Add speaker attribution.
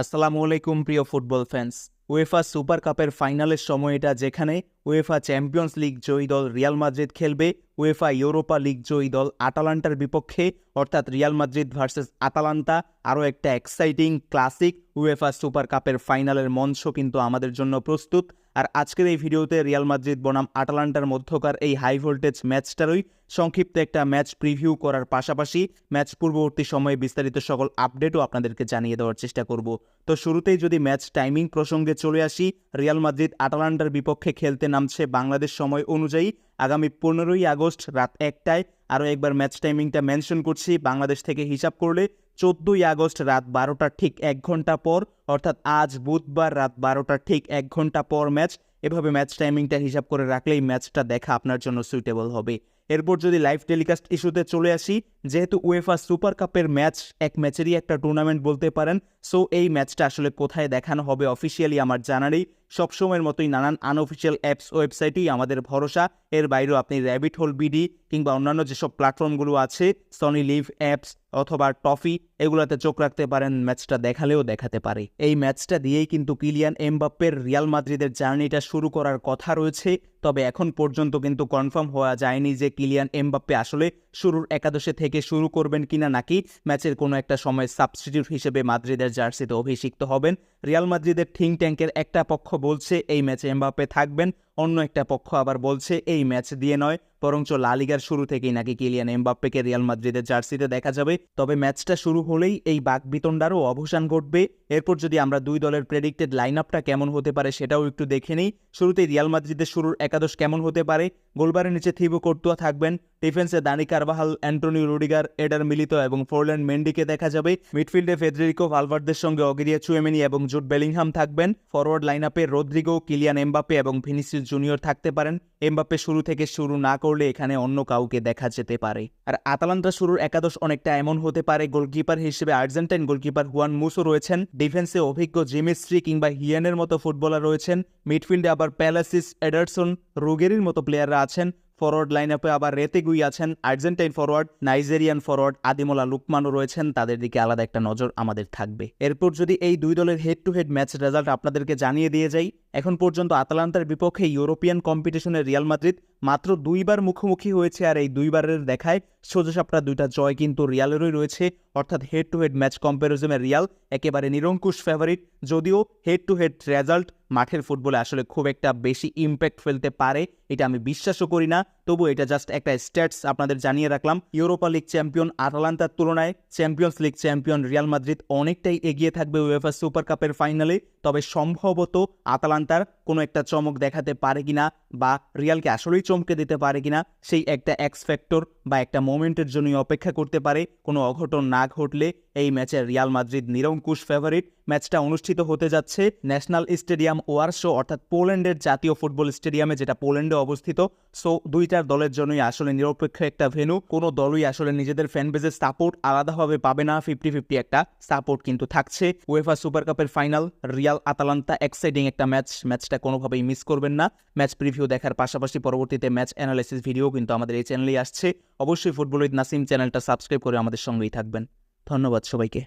Speaker 1: আসসালামু আলাইকুম, প্রিয় ফুটবল ফ্যান্স। ওয়েফা সুপার কাপের ফাইনালের সময় এটা, যেখানে ওয়েফা চ্যাম্পিয়ন্স লিগ জয়ী দল রিয়াল মাদ্রিদ খেলবে। ওয়েফা ইউরোপা লিগ জয়ী দল আটালান্টার বিপক্ষে, অর্থাৎ রিয়াল মাদ্রিদ ভার্সেস আটালান্তা আরও একটা এক্সাইটিং ক্লাসিক ওয়েফা সুপার কাপের ফাইনালের মঞ্চ কিন্তু আমাদের জন্য প্রস্তুত। আর আজকের এই ভিডিওতে রিয়াল মাদ্রিদ বনাম আটালান্টার মধ্যকার এই হাই ভোল্টেজ ম্যাচটারই সংক্ষিপ্ত একটা ম্যাচ প্রিভিউ করার পাশাপাশি ম্যাচ পূর্ববর্তী সময়ে বিস্তারিত সকল আপডেটও আপনাদেরকে জানিয়ে দেওয়ার চেষ্টা করব। তো শুরুতেই যদি ম্যাচ টাইমিং প্রসঙ্গে চলে আসি, রিয়াল মাদ্রিদ আটালান্টার বিপক্ষে খেলতে নামছে বাংলাদেশ সময় অনুযায়ী আগামী পনেরোই আগস্ট রাত একটায় আরও একবার ম্যাচ টাইমিংটা মেনশন করছি। বাংলাদেশ থেকে হিসাব করলে চোদ্দোই আগস্ট রাত বারোটার ঠিক এক ঘণ্টা পর, অর্থাৎ আজ বুধবার রাত বারোটার ঠিক এক ঘণ্টা পর ম্যাচ এভাবে ম্যাচ টাইমিংটা হিসাব করে রাখলেই ম্যাচটা দেখা আপনার জন্য সুইটেবল হবে। এরপর যদি লাইভ টেলিকাস্ট ইস্যুতে চলে আসি, যেহেতু উয়েফা সুপার কাপের ম্যাচ এক ম্যাচেরই একটা টুর্নামেন্ট বলতে পারেন সো এই ম্যাচটা আসলে কোথায় দেখানো হবে অফিসিয়ালি আমার জানা নেই। সবসময়ের মতোই নানান আনঅফিসিয়াল অ্যাপস ওয়েবসাইটই আমাদের ভরসা। এর বাইরেও আপনি র্যাবিট হোল বিডি কিংবা অন্যান্য যেসব প্ল্যাটফর্মগুলো আছে সনি লিভ অ্যাপস অথবা টফি এগুলাতে চোখ রাখতে পারেন, ম্যাচটা দেখালেও দেখাতে পারে। এই ম্যাচটা দিয়েই কিন্তু কিলিয়ান এমবাপ্পের রিয়াল মাদ্রিদের জার্নিটা শুরু করার কথা রয়েছে। তবে এখন পর্যন্ত কিন্তু কনফার্ম হওয়া যায়নি যে কিলিয়ান এমবাপ্পে আসলে শুরুর একাদশে থেকে শুরু করবেন কিনা, নাকি ম্যাচের কোনো একটা সময় সাবস্টিটিউট হিসেবে মাদ্রিদের জার্সিতে অভিষিক্ত হবেন। রিয়াল মাদ্রিদের থিঙ্ক ট্যাঙ্কের একটা পক্ষ বলছে, এই ম্যাচে এমবাপ্পে থাকবেন। অন্য একটা পক্ষ আবার বলছে, এই ম্যাচ দিয়ে নয়, বরঞ্চ লালিগার শুরু থেকেই নাকি কিলিয়ান এমবাপ্পেকে রিয়াল মাদ্রিদের জার্সিতে দেখা যাবে। তবে ম্যাচটা শুরু হলেই এই বাকবিতণ্ডারও অবসান ঘটবে। এরপর যদি আমরা দুই দলের প্রেডিক্টেড লাইন আপটা কেমন হতে পারে সেটাও একটু দেখে নিই। শুরুতেই রিয়াল মাদ্রিদের শুরুর একাদশ কেমন হতে পারে? গোলবারের নিচে থিবো কর্তুয়া থাকবেন ডিফেন্সে Dani Carvajal, Antonio Rudiger, Eder Militao এবং ফোরল্যান্ড মেন্ডিকে দেখা যাবে। মিডফিল্ডে ফেদ্রিকো ভালভার্দের সঙ্গে অগিরিয়া চুয়েমিনি এবং জুট বেলিংহাম থাকবেন। ফরওয়ার্ড লাইন আপে রদ্রিগো কিলিয়ান এমবাপ্পে এবং ভিনিসিয়াস জুনিয়র থাকতে পারেন। এমবাপ্পে শুরু থেকে শুরু না করলে এখানে অন্য কাউকে দেখা যেতে পারে। আর আতালান্তা শুরুর একাদশ অনেকটা এমন হতে পারে, গোলকিপার হিসেবে আর্জেন্টাইন গোলকিপার হুয়ান মুসো রয়েছেন। ডিফেন্সে অভিজ্ঞ জিমিস্ট্রি কিংবা হিয়ানের মতো ফুটবলার রয়েছেন। মিডফিল্ডে আবার প্যালাসিস, এডারসন, রুগেরির মতো প্লেয়াররা আছেন। ফরওয়ার্ড লাইন আপে আবার রেতেগুই আছেন Argentine forward Nigerian forward Ademola লুকমানও রয়েছেন। তাদের দিকে আলাদা একটা নজর আমাদের থাকবে। এরপর যদি এই দুই দলের head to head match result আপনাদেরকে জানিয়ে দিয়ে যাই এখন পর্যন্ত আতালান্তার বিপক্ষে ইউরোপিয়ান কম্পিটিশনে রিয়াল মাদ্রিদ মাত্র দুইবার মুখোমুখি হয়েছে, আর এই দুইবারের দেখায় সোজাসাপটা দুইটা জয় কিন্তু রিয়ালেরই রয়েছে। অর্থাৎ হেড টু হেড ম্যাচ কম্প্যারিজমে রিয়াল একেবারে নিরঙ্কুশ ফেভারিট যদিও হেড টু হেড রেজাল্ট মাঠের ফুটবলে আসলে খুব একটা বেশি ইম্প্যাক্ট ফেলতে পারে, এটা আমি বিশ্বাসও করি না। তবু এটা জাস্ট একটা স্ট্যাটস আপনাদের জানিয়ে রাখলাম। ইউরোপা লিগ চ্যাম্পিয়ন আটালান্তার তুলনায় Champions League champion Real Madrid অনেকটাই এগিয়ে থাকবে উয়েফা সুপার কাপের ফাইনালে তবে সম্ভবত আতালান্তার কোনো একটা চমক দেখাতে পারে কিনা বা রিয়ালকে আসলেই চমকে দিতে পারে কিনা, সেই একটা এক্স ফ্যাক্টর বা একটা মোমেন্টের জন্যই অপেক্ষা করতে পারে। কোনো অঘটন না ঘটলে এই ম্যাচে রিয়াল মাদ্রিদ নিরঙ্কুশ ফেভারিট ম্যাচটা অনুষ্ঠিত হতে যাচ্ছে ন্যাশনাল স্টেডিয়াম ওয়ারশো অর্থাৎ পোল্যান্ডের জাতীয় ফুটবল স্টেডিয়ামে, যেটা পোল্যান্ডে অবস্থিত। সো, দুইটার দলের জন্যই আসলে নিরপেক্ষ একটা ভেনু কোনো দলই আসলে নিজেদের ফ্যানবেজের সাপোর্ট আলাদাভাবে পাবে না। ফিফটি ফিফটি একটা সাপোর্ট কিন্তু থাকছে। ওয়েফা সুপার কাপের ফাইনাল রিয়াল আতালান্তা এক্সাইটিং একটা ম্যাচ ম্যাচটা কোনোভাবেই মিস করবেন না। ম্যাচ প্রিভিউ দেখার পাশাপাশি পরবর্তীতে ম্যাচ অ্যানালাইসিস ভিডিও কিন্তু আমাদের এই চ্যানেলেই আসছে। অবশ্যই ফুটবল উইথ নাসিম চ্যানেলটা সাবস্ক্রাইব করে আমাদের সঙ্গেই থাকবেন। ধন্যবাদ সবাইকে।